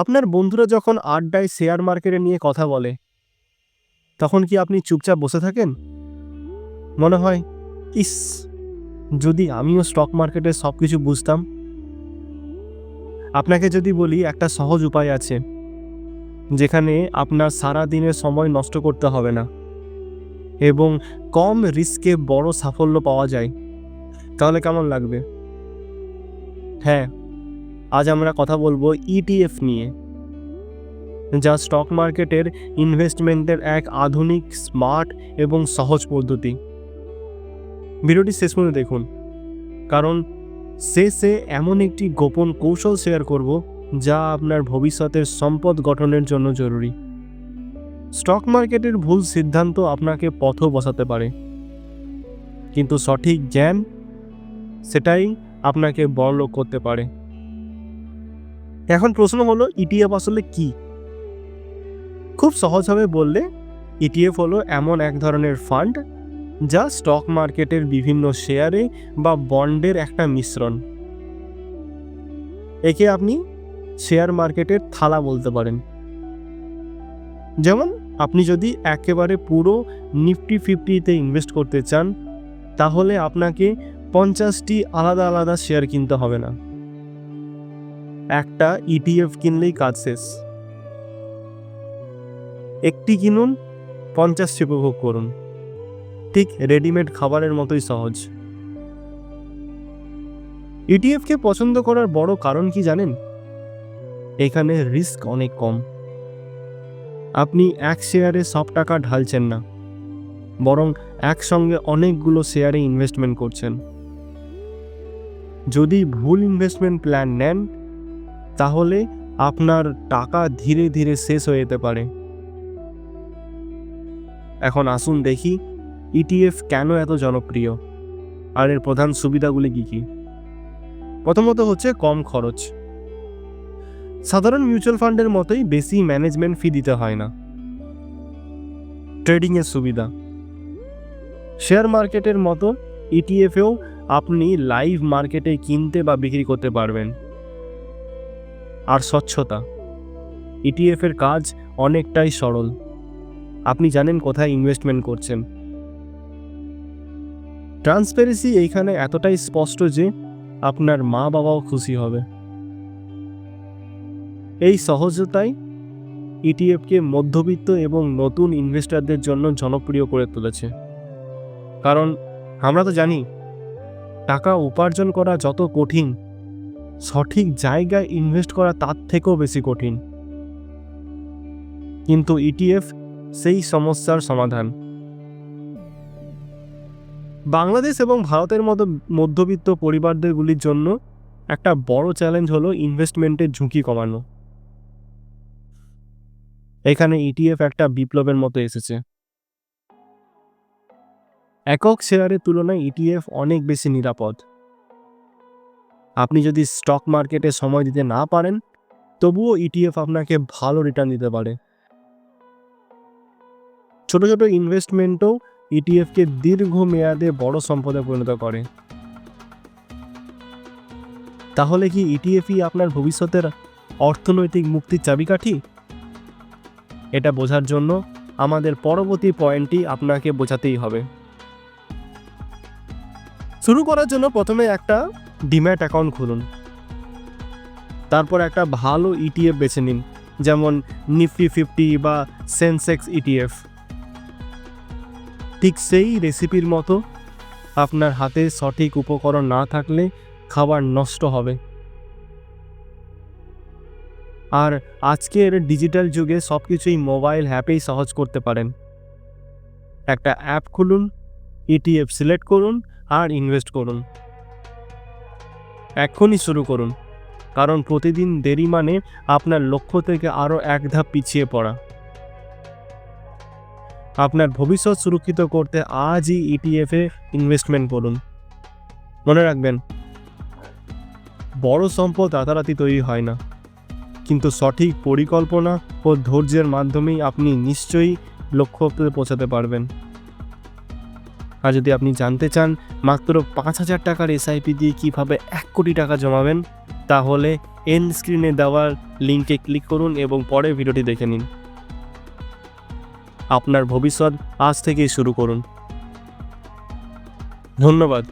আপনার বন্ধুরা যখন আড্ডায় শেয়ার মার্কেটে নিয়ে কথা বলে, তখন কি আপনি চুপচাপ বসে থাকেন? মনে হয়, ইস, যদি আমিও স্টক মার্কেটে সব কিছু বুঝতাম। আপনাকে যদি বলি, একটা সহজ উপায় আছে, যেখানে আপনার সারা দিনের সময় নষ্ট করতে হবে না, এবং কম রিস্কে বড় সাফল্য পাওয়া যায়। তাহলে কেমন লাগবে? হ্যাঁ আজ আমরা কথা বলব ইটিএফ নিয়ে, যা স্টক মার্কেটের ইনভেস্টমেন্টের এক আধুনিক স্মার্ট এবং সহজ পদ্ধতি। ভিডিওটি শেষ পর্যন্ত দেখুন, কারণ শেষে এমন একটি গোপন কৌশল শেয়ার করব, যা আপনার ভবিষ্যতের সম্পদ গঠনের জন্য জরুরি। স্টক মার্কেটের ভুল সিদ্ধান্ত আপনাকে পথ বসাতে পারে। কিন্তু সঠিক জ্ঞান, সেটাই আপনাকে বড়লোক করতে পারে। এখন প্রশ্ন হলো ইটিএফ আসলে কি? খুব সহজভাবে বললে ইটিএফ হলো এমন এক ধরনের ফান্ড যা স্টক মার্কেটের বিভিন্ন শেয়ারে বা বন্ডের একটা মিশ্রণ। একে আপনি শেয়ার মার্কেটের থালা বলতে পারেন। যেমন, আপনি যদি একেবারে পুরো নিফটি ফিফটিতে ইনভেস্ট করতে চান, তাহলে আপনাকে পঞ্চাশটি আলাদা আলাদা শেয়ার কিনতে হবে না। একটা ইটিএফ কিনলেই কাজ শেষ। একটি কিনুন পঞ্চাশটি উপভোগ করুন। ঠিক রেডিমেড খাবারের মতোই সহজ। ইটিএফকে পছন্দ করার বড় কারণ কি জানেন? এখানে রিস্ক অনেক কম। আপনি এক শেয়ারে সব টাকা ঢালছেন না। বরং একসঙ্গে অনেকগুলো শেয়ারে ইনভেস্টমেন্ট করছেন। যদি ভুল ইনভেস্টমেন্ট প্ল্যান নেন তাহলে আপনার টাকা ধীরে ধীরে শেষ হয়ে যেতে পারে। এখন আসুন দেখি ইটিএফ কেন এত জনপ্রিয়? আর এর প্রধান সুবিধাগুলি কী কী? প্রথমত হচ্ছে কম খরচ। সাধারণ মিউচুয়াল ফান্ডের মতোই বেশি ম্যানেজমেন্ট ফি দিতে হয় না। ট্রেডিংয়ের সুবিধা। শেয়ার মার্কেটের মতো ইটিএফেও আপনি লাইভ মার্কেটে কিনতে বা বিক্রি করতে পারবেন। আর স্বচ্ছতা। ইটিএফ এর কাজ অনেকটাই সরল। আপনি জানেন কোথায় ইনভেস্টমেন্ট করছেন। ট্রান্সপারেন্সি এইখানে এতটাই স্পষ্ট যে আপনার মা বাবাও খুশি হবে। এই সহজতাই ইটিএফকে মধ্যবিত্ত এবং নতুন ইনভেস্টরদের জন্য জনপ্রিয় করে তুলেছে। কারণ আমরা তো জানি, টাকা উপার্জন করা যত কঠিন সঠিক জায়গায় ইনভেস্ট করা তার থেকেও বেশি কঠিন। কিন্তু ইটিএফ সেই সমস্যার সমাধান। বাংলাদেশ এবং ভারতের মতো মধ্যবিত্ত পরিবারদেরগুলির জন্য একটা বড় চ্যালেঞ্জ হলো ইনভেস্টমেন্টের ঝুঁকি কমানো। এখানে ইটিএফ একটা বিপ্লবের মতো এসেছে। একক শেয়ারের তুলনায় ইটিএফ অনেক বেশি নিরাপদ। আপনি যদি স্টক মার্কেটে সময় দিতে না পারেন, তবুও ইটিএফ আপনাকে ভালো রিটার্ন দিতে পারে। ছোট ছোট ইনভেস্টমেন্টও ইটিএফকে দীর্ঘ মেয়াদে বড় সম্পদে পরিণত করে। তাহলে কি ইটিএফই আপনার ভবিষ্যতের অর্থনৈতিক মুক্তির চাবিকাঠি? এটা বোঝার জন্য আমাদের পরবর্তী পয়েন্টটি আপনাকে বোঝাতেই হবে। শুরু করার জন্য প্রথমে একটা ডিম্যাট অ্যাকাউন্ট খুলুন। তারপর একটা ভালো ইটিএফ বেছে নিন, যেমন নিফটি ফিফটি বা সেন্সেক্স ইটিএফ ঠিক সেই রেসিপির মতো আপনার হাতে সঠিক উপকরণ না থাকলে খাবার নষ্ট হবে। আর আজকের ডিজিটাল যুগে সব কিছুই মোবাইল অ্যাপেই সহজ করতে পারেন। একটা অ্যাপ খুলুন ইটিএফ সিলেক্ট করুন আর ইনভেস্ট করুন। এখনই শুরু করুন, কারণ প্রতিদিন দেরি মানে আপনার লক্ষ্য থেকে আরও এক ধাপ পিছিয়ে পড়া। আপনার ভবিষ্যৎ সুরক্ষিত করতে আজই ইটিএফে ইনভেস্টমেন্ট করুন। মনে রাখবেন, বড় সম্পদ রাতারাতি তৈরি হয় না, কিন্তু সঠিক পরিকল্পনা ও ধৈর্যের মাধ্যমেই আপনি নিশ্চয়ই লক্ষ্যতে পৌঁছাতে পারবেন। আর যদি আপনি জানতে চান মাত্র পাঁচ হাজার টাকার এসআইপি দিয়ে কীভাবে এক কোটি টাকা জমাবেন, তাহলে এন স্ক্রিনে দেওয়ার লিঙ্কে ক্লিক করুন এবং পরে ভিডিওটি দেখে নিন। আপনার ভবিষ্যৎ আজ থেকেই শুরু করুন। ধন্যবাদ।